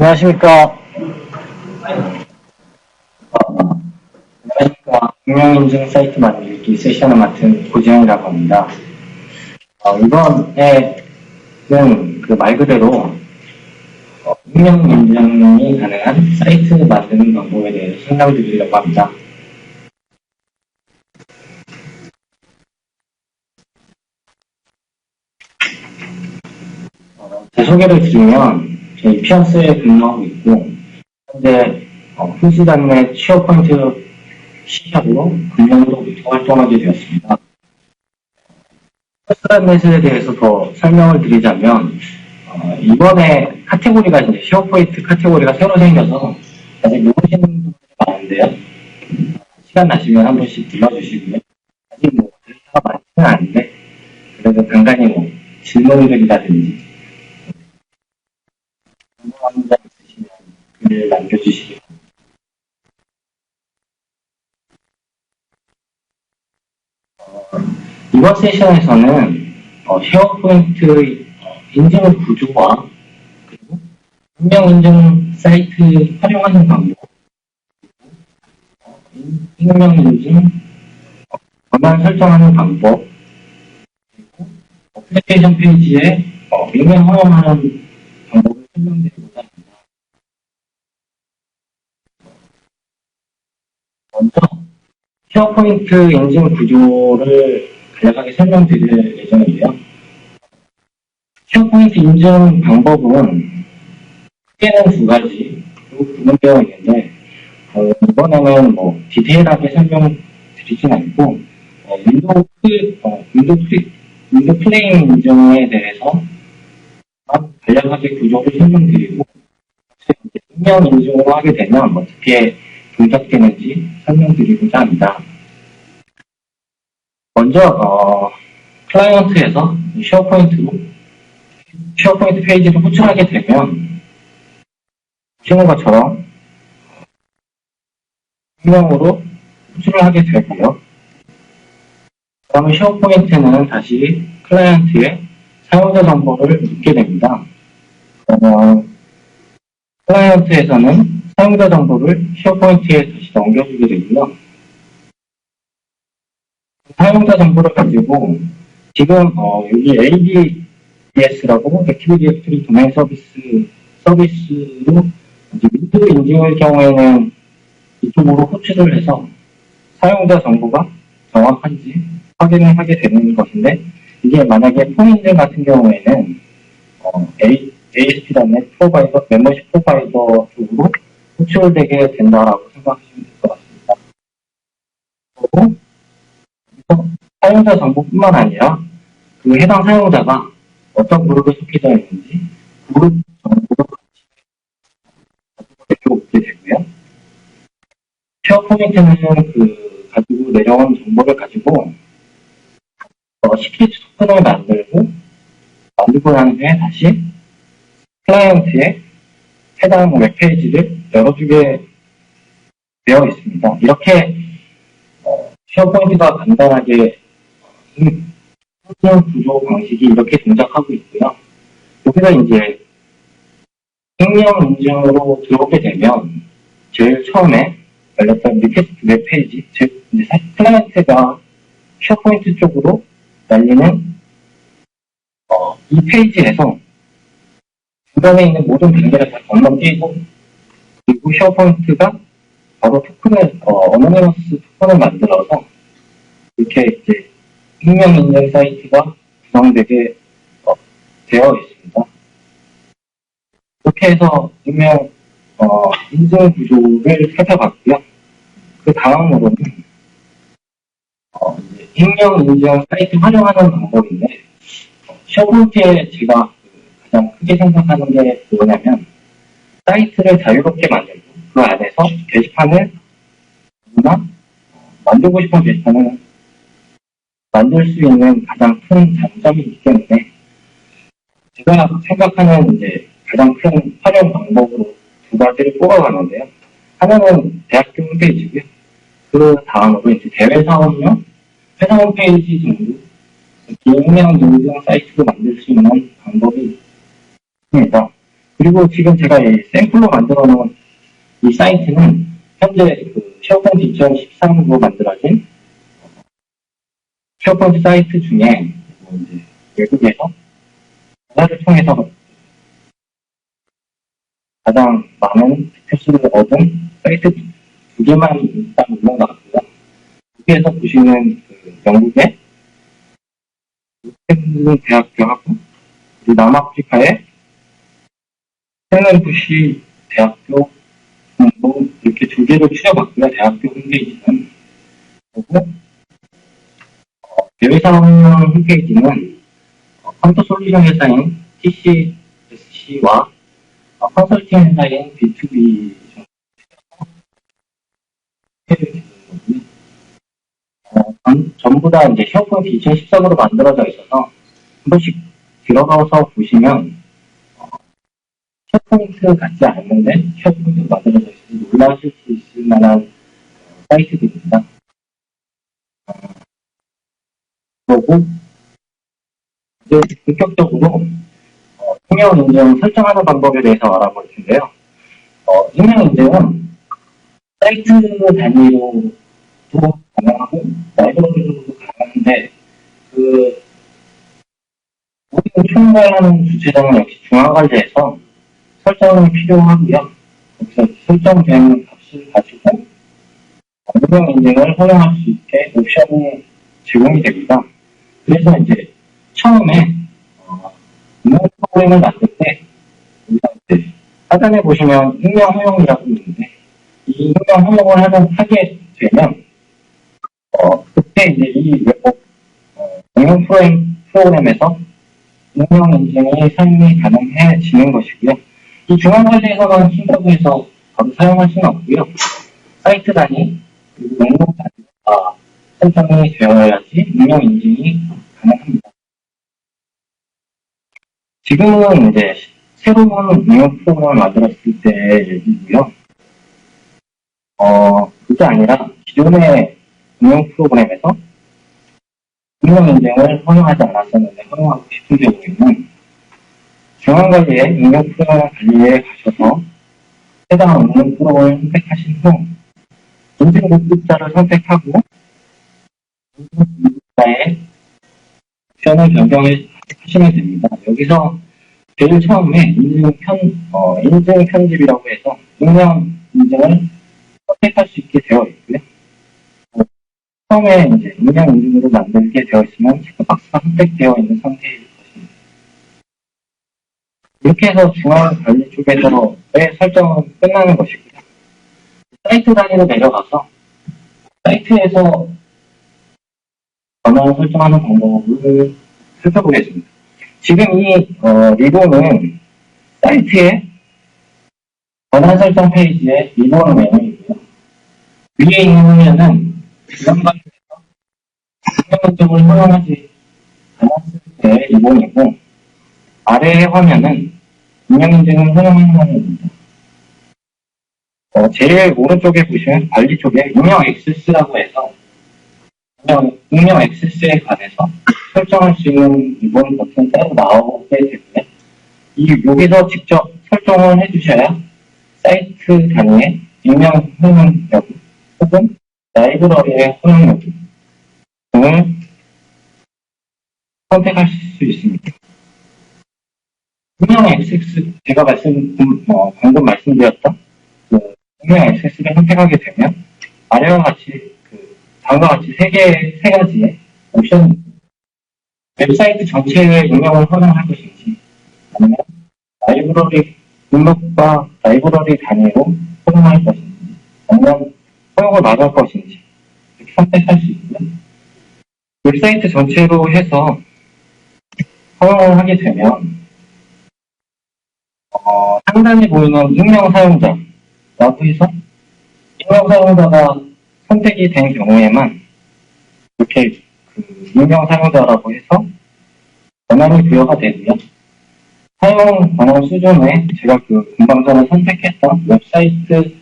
안녕하십니까. 안녕하십니까. 익명인증 사이트 만들기 세션을 맡은 고지영이라고 합니다. 어, 이번에는 그 말 그대로 어, 익명인증이 가능한 사이트 만드는 방법에 대해서 설명드리려고 합니다. 어, 제 소개를 드리면 저희 피어스에 근무하고 있고 현재 어, 내 취업 포인트 시작으로 금년도부터 활동하게 되었습니다. 후시단넷에 대해서 더 설명을 드리자면 어, 이번에 카테고리가 이제 취업 포인트 카테고리가 새로 생겨서 아직 모르시는 분들이 많은데요. 시간 나시면 한 번씩 불러주시고요. 아직 뭐 데이터가 많지는 않은데 그래도 간간히 뭐 질문들이라든지 궁금한 점 있으시면 글을 남겨주시기 바랍니다. 어, 이번 세션에서는 어, 쉐어포인트 어, 인증 구조와 그리고 익명 인증 사이트 활용하는 방법, 어, 인- 익명 인증 어, 권한 설정하는 방법, 그리고 어플리케이션 페이지에 어, 익명 허용하는 설명드리고자 합니다. 먼저 쉐어포인트 인증 구조를 간략하게 설명드릴 예정인데요. 쉐어포인트 인증 방법은 크게는 두 가지 구분되어 있는데 어, 이번에는 뭐 디테일하게 설명드리진 않고 어, 윈도우 플, 어, 윈도우 플, 윈도우 플레인 인증에 대해서 간략하게 구조를 설명드리고 이제 익명 인증을 하게 되면 어떻게 동작되는지 설명드리고자 합니다. 먼저 어, 클라이언트에서 쉐어포인트로 쉐어포인트 페이지를 호출하게 되면 보시는 것처럼 익명으로 호출을 하게 되고요. 그러면 쉐어포인트는 다시 클라이언트의 사용자 정보를 묻게 됩니다. 그러면 클라이언트에서는 사용자 정보를 쉐어포인트에 다시 넘겨주게 되고요. 사용자 정보를 가지고 지금 어, 여기 ADS라고 액티브 디렉토리 도메인 서비스 서비스로 이제 윈도우 인증일 경우에는 이쪽으로 호출을 해서 사용자 정보가 정확한지 확인을 하게 되는 것인데 이게 만약에 폰인증 같은 경우에는 어, A, ASP.NET 프로바이더, 멤버십 프로바이더 쪽으로 호출되게 된다라고 생각하시면 될 것 같습니다. 그리고 사용자 정보뿐만 아니라 그 해당 사용자가 어떤 그룹에 속해져 있는지 그룹 정보도 같이 내려오게 되고요. 쉐어 포인트는 그 가지고 내려온 정보를 가지고 어, 시크릿 토큰을 만들고 만들고 난 후에 다시 클라이언트의 해당 웹페이지를 열어주게 되어 있습니다. 이렇게 어, 쉐어포인트가 간단하게 인증 구조 방식이 이렇게 동작하고 있고요. 여기서 이제 익명 인증으로 들어오게 되면 제일 처음에 열렸던 리퀘스트 웹페이지, 즉 이제 클라이언트가 쉐어포인트 쪽으로 날리는 어, 이 페이지에서 중간에 있는 모든 단계를 다 건너뛰고 그리고 쉐어포인트가 바로 토큰을 어, 어노니머스 토큰을 만들어서 이렇게 이제 익명 인증 사이트가 구성되게 어, 되어 있습니다. 이렇게 해서 익명 어, 인증 구조를 살펴봤고요. 그 다음으로는 어, 익명 인증 사이트 활용하는 방법인데 어, 쉐어포인트에 제가 그 가장 크게 생각하는 게 뭐냐면 사이트를 자유롭게 만들고 그 안에서 게시판을 누구나 어, 만들고 싶은 게시판을 만들 수 있는 가장 큰 장점이 있기 때문에 제가 생각하는 이제 가장 큰 활용 방법으로 두 가지를 뽑아가는데요. 하나는 대학교 홈페이지고요. 그 다음으로 이제 대외 사업용 회사 홈페이지 정도 비익명 인증 사이트로 만들 수 있는 방법이 있습니다. 그리고 지금 제가 이 샘플로 만들어 놓은 이 사이트는 현재 그 쉐어포인트 2013으로 만들어진 쉐어포인트 사이트 중에 뭐 외국에서 조사를 통해서 가장 많은 득표수를 얻은 사이트 두 개만 일단 같고요. 여기에서 보시는 그 영국의 스탠드 대학교 하고 그리고 남아프리카의 셀렌부시 대학교 뭐 이렇게 두 개를 추려봤고요. 대학교 홈페이지는 그리고 어, 대회사 홈페이지는 어, 컴퓨터 솔루션 회사인 TCSC와 어, 컨설팅 회사인 B2B 어, 전- 전부 다 이제 쉐어포인트 2013으로 만들어져 있어서 한 번씩 들어가서 보시면 어, 쉐어포인트 같지 않는데 쉐어포인트로 만들어져 있어서 놀라실 수 있을 만한 어, 사이트들입니다. 어, 그리고 이제 본격적으로 어, 익명 인증 설정하는 방법에 대해서 알아볼 텐데요. 어, 익명 인증은 사이트 단위로도 가능하고 라이브러리로도 가능한데 그 총괄하는 주체장은 역시 중앙관리에서 설정이 필요하고요. 거기서 설정된 값을 가지고 익명 인증을 허용할 수 있게 옵션이 제공이 됩니다. 그래서 이제 처음에 어, 익명 프로그램을 만들 때 이제 하단에 보시면 익명 허용이라고 있는데 이 익명 허용을 하게 되면 어 그때 이제 이 웹업 어, 프로그램, 프로그램에서 익명 인증이 사용이 가능해지는 것이고요. 이 중앙관리에서만 해서 바로 사용할 수는 없고요. 사이트 단위 그리고 목록 단위가 설정이 되어야지 익명 인증이 가능합니다. 지금은 이제 새로운 응용 프로그램을 만들었을 때 얘기고요. 어, 그게 아니라 기존의 응용 프로그램에서 응용 인증을 허용하지 않았었는데 허용하고 싶은 경우에는 중앙관리의 응용 프로그램 관리에 가셔서 해당 응용 프로그램을 선택하신 후 인증 공급자를 선택하고 인증 공급자의 옵션을 변경을 하시면 됩니다. 여기서 제일 처음에 인증 편, 어, 인증 편집이라고 해서 익명 인증을 선택할 수 있게 되어 있고요. 어, 처음에 이제 익명 인증으로 만들게 되어 있으면 체크박스가 선택되어 있는 상태일 것입니다. 이렇게 해서 중앙 관리 쪽에서의 설정은 끝나는 것이고요. 사이트 단위로 내려가서 사이트에서 전원 설정하는 방법을 살펴보겠습니다. 지금 이 어, 리본은 사이트의 전환 설정 페이지에 리본 메뉴이고요. 위에 있는 화면은 주간관리에서 인증을 허용하지 않았을 때 리본이고 아래의 화면은 인명인증을 허용하는 화면입니다. 어, 제일 오른쪽에 보시면 관리 쪽에 인명 액세스라고 해서 인명, 인명 액세스에 관해서 설정할 수 있는 리본 버튼 따로 나오게 되고요. 이, 여기서 직접 설정을 해주셔야 사이트 단위의 익명 허용 여부 혹은 라이브러리의 여부 등을 선택하실 수 있습니다. 익명 액세스, 제가 말씀, 어, 방금 말씀드렸던 그 익명 액세스를 선택하게 되면 아래와 같이 그 다음과 같이 세 개, 세 가지의 있습니다. 웹사이트 전체에 익명을 허용할 것인지 아니면 라이브러리 등록과 라이브러리 단위로 허용할 것인지 아니면 허용을 막을 것인지 선택할 수 있고요. 웹사이트 전체로 해서 허용을 하게 되면 어, 상단에 보이는 익명 사용자라고 해서 익명 사용자가 선택이 된 경우에만 이렇게 그 익명 사용자라고 해서 권한이 부여가 되고요. 사용 권한 수준에 제가 그 금방 전에 선택했던 웹사이트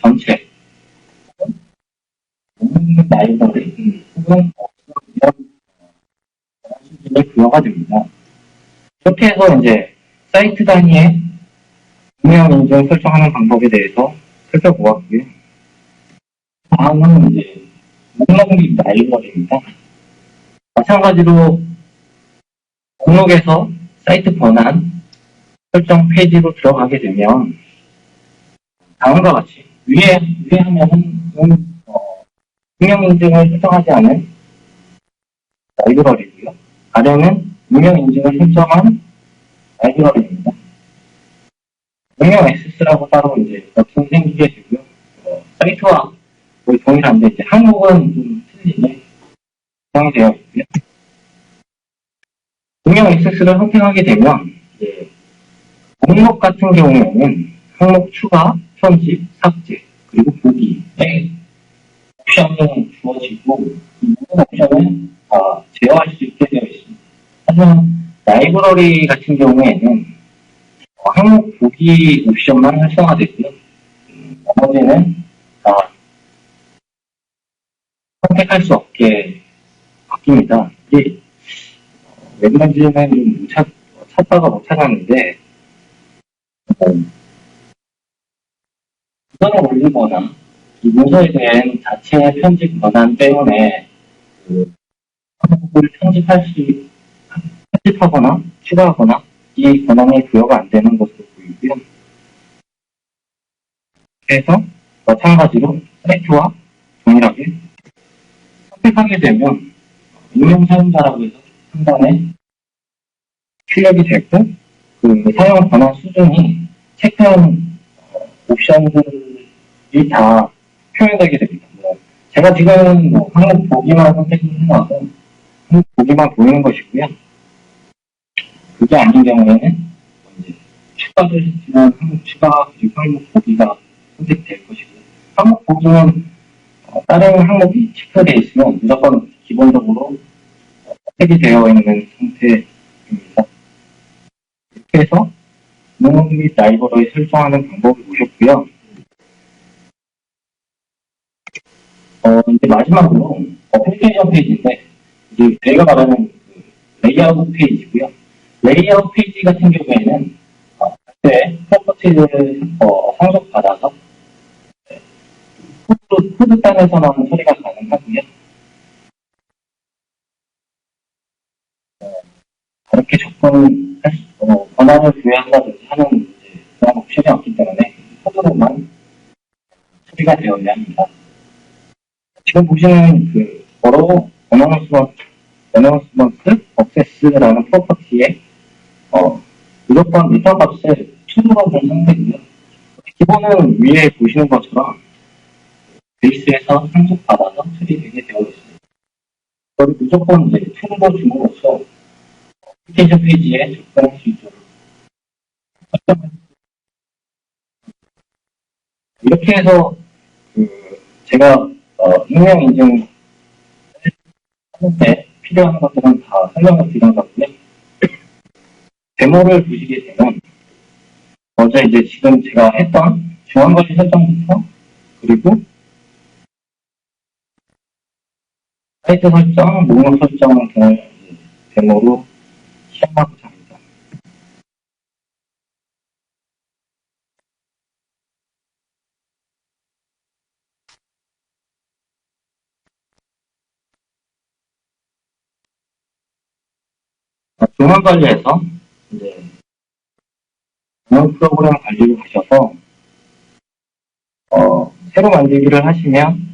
전체 혹은 라이브러리 혹은 이런 수준이 부여가 됩니다. 이렇게 해서 이제 사이트 단위의 익명 인증 설정하는 방법에 대해서 살펴보았고요. 다음은 이제 목록 및 라이브러리입니다. 마찬가지로 목록에서 사이트 권한 설정 페이지로 들어가게 되면 다음과 같이 위에 위에 하면은 음, 어, 익명 인증을 설정하지 않은 라이브러리고요. 아래는 익명 인증을 설정한 라이브러리입니다. 익명 액세스라고 따로 이제 버튼이 생기게 되고요. 어, 사이트와 거의 동일한데 이제 항목은 좀 틀리게 구성이 되어 있고요. 익명 액세스를 선택하게 되면 이제 목록 같은 경우에는 항목 추가, 편집, 삭제, 그리고 보기에 옵션이 주어지고 이 모든 옵션을 다 제어할 수 있게 되어 있습니다. 하지만 라이브러리 같은 경우에는 어, 항목 보기 옵션만 활성화되고요. 음, 나머지는 다 선택할 수 없게 바뀝니다. 이게 어, 왜 그런지는 좀 찾, 찾다가 못 찾았는데 어, 문서를 올리거나 이 문서에 대한 자체 편집 권한 때문에 그 항목을 편집할 수 편집하거나 추가하거나 이 권한이 부여가 안 되는 것으로 보이고요. 그래서 마찬가지로 사이트와 동일하게 선택하게 되면 익명 사용자라고 해서 상단에 출력이 되고 그 사용 권한 수준이 체크한 어, 옵션들이 다 표현되게 됩니다. 뭐 제가 지금 뭐 항목 보기만 선택을 해놔서 항목 보기만 보이는 것이고요. 그게 아닌 경우에는 이제 수 있는 항목 추가 그리고 항목 보기가 선택될 것이고요. 항목 보기는 어, 다른 항목이 체크되어 있으면 무조건 기본적으로 어, 선택이 되어 있는 상태입니다. 이렇게 해서 목록 및 라이브러리 설정하는 방법을 보셨고요. 어, 이제 마지막으로 어플리케이션 페이지인데, 이제 저희가 말하는 그 레이아웃 페이지고요. 레이아웃 페이지 같은 경우에는, 어, 그때 프로퍼티를 어, 상속받아서, 네, 코드, 코드 단에서만 처리가 가능하고요. 어, 그렇게 접근할 수, 어, 권한을 부여한다든지 하는 그런 옵션이 없기 때문에 코드로만 처리가 되어야 합니다. 지금 보시는 그 버로 어너먼스먼트, 어너먼스먼트 억세스라는 프로퍼티에 어, 무조건 리턴 값을 추가로 준 상태고요. 기본은 위에 보시는 것처럼 베이스에서 상속받아서 처리되게 되어 있습니다. 그걸 무조건 이제 툴로 줌으로써 어플리케이션 페이지에 접근할 수 있도록 이렇게 해서 그 제가 어, 익명 인증 하는데 필요한 것들은 다 설명을 드린 거고요. 데모를 보시게 되면 먼저 이제 지금 제가 했던 중앙관리 설정부터 그리고 사이트 설정, 목록 설정 등을 데모로 시험하고 자 합니다. 중앙 관리에서 이제 중앙 프로그램 관리로 가셔서 어, 새로 만들기를 하시면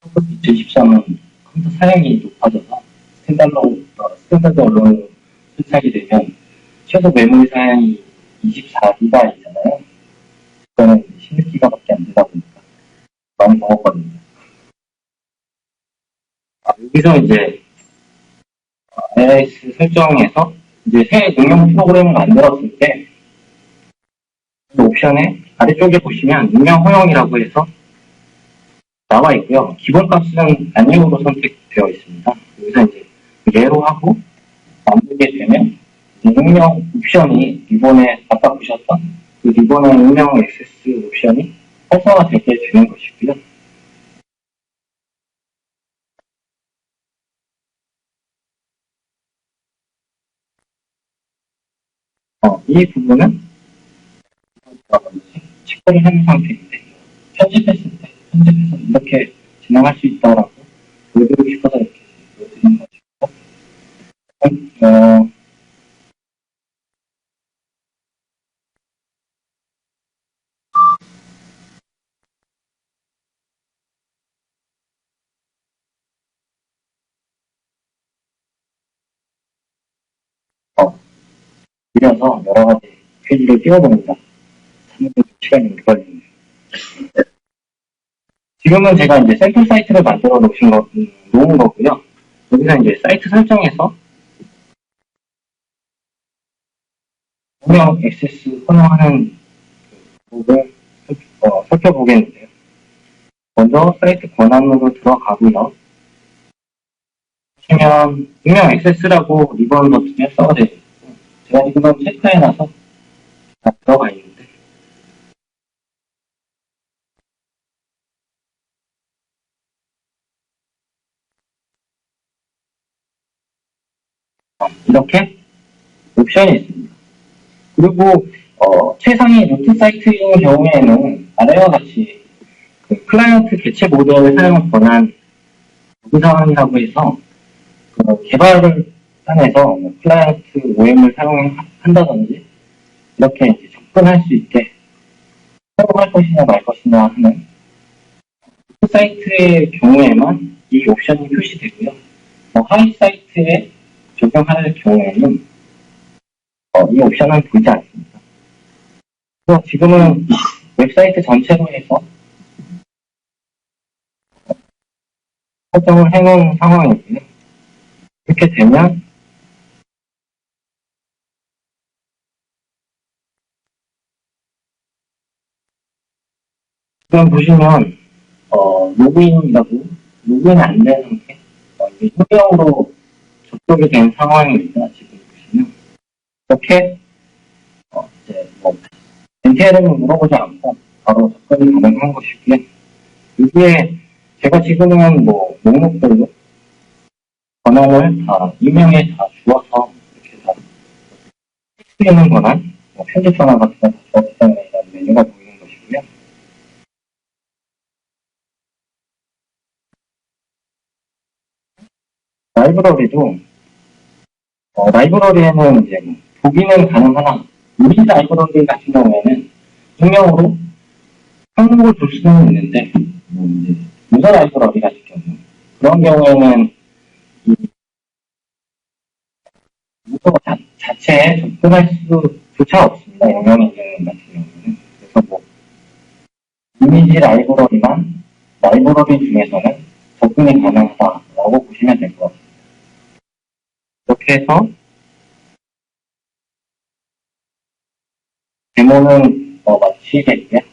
컴퓨터 2013은 컴퓨터 사양이 높아져서 스탠다드, 어, 스탠다드 언론으로 설치하게 되면 최소 메모리 사양이 24기가이잖아요. 그거는 16기가밖에 안 되다 보니까 많이 먹었거든요. 아, 여기서 이제 AIS 설정에서 이제 새 응용 프로그램을 만들었을 때그 옵션에 아래쪽에 보시면 응용 허용이라고 해서 나와 있고요. 기본 값은 아니오로 선택되어 있습니다. 여기서 이제 예로 하고 만들게 되면 익명 옵션이 이번에 아까 보셨던 그 리본의 익명 액세스 옵션이 활성화되게 되는 것이고요. 어, 이 부분은 체크를 한 상태인데 편집했을 때 편집해서 이렇게 진행할 수 있다라고 보여드리고 싶어서 어, 이래서 여러 가지 페이지를 띄워봅니다. 시간이 걸리네요. 지금은 제가 이제 샘플 사이트를 만들어 놓으신 거, 음, 놓은 거고요. 여기서 이제 사이트 설정에서 운영 액세스 허용하는 부분을 어, 살펴보겠는데요. 먼저 사이트 권한으로 들어가고요. 보시면 운영 액세스라고 리본 버튼에 써져 있고 제가 지금은 체크해놔서 다 들어가 있는데 어, 이렇게 옵션이 있습니다. 그리고 어, 최상위 루트 사이트인 경우에는 아래와 같이 그 클라이언트 개체 모델을 사용 권한 요구사항이라고 해서 그 개발을 한해서 뭐 클라이언트 OM을 사용한다든지 이렇게 접근할 수 있게 사용할 것이냐 말 것이냐 하는 그 사이트의 경우에만 이 옵션이 표시되고요. 뭐 하위 사이트에 적용할 경우에는 어, 이 옵션은 보이지 않습니다. 그래서 지금은 웹사이트 전체로 해서 설정을 해놓은 상황이고요. 이렇게 되면 지금 보시면 어, 로그인이라고 로그인 안 된 상태 어, 이게 휴대용으로 접속이 된 상황입니다. 지금 이렇게 어, 이제 뭐 엔티에르는 물어보지 않고 바로 접근이 가능한 것이고요. 여기에 제가 지금은 뭐 목록별로 권한을 다 이명에 다 주어서 이렇게 다 텍스트에는 권한, 뭐 편집 권한 같은 거다 주었기 때문에 이런 메뉴가 보이는 것이고요. 라이브러리도 어, 라이브러리에는 이제 뭐 보기는 가능하나 우리 라이브러리 같은 경우에는 익명으로 항목을 줄 수는 있는데 뭐 이제 유저 라이브러리 같은 경우 그런 경우에는 이 자, 자체에 접근할 수조차 없습니다. 영영 인증 같은 경우는 그래서 뭐 이미지 라이브러리만 라이브러리 중에서는 접근이 가능하다라고 보시면 될 것 같습니다. 이렇게 해서 데모는 어, 마치겠고요.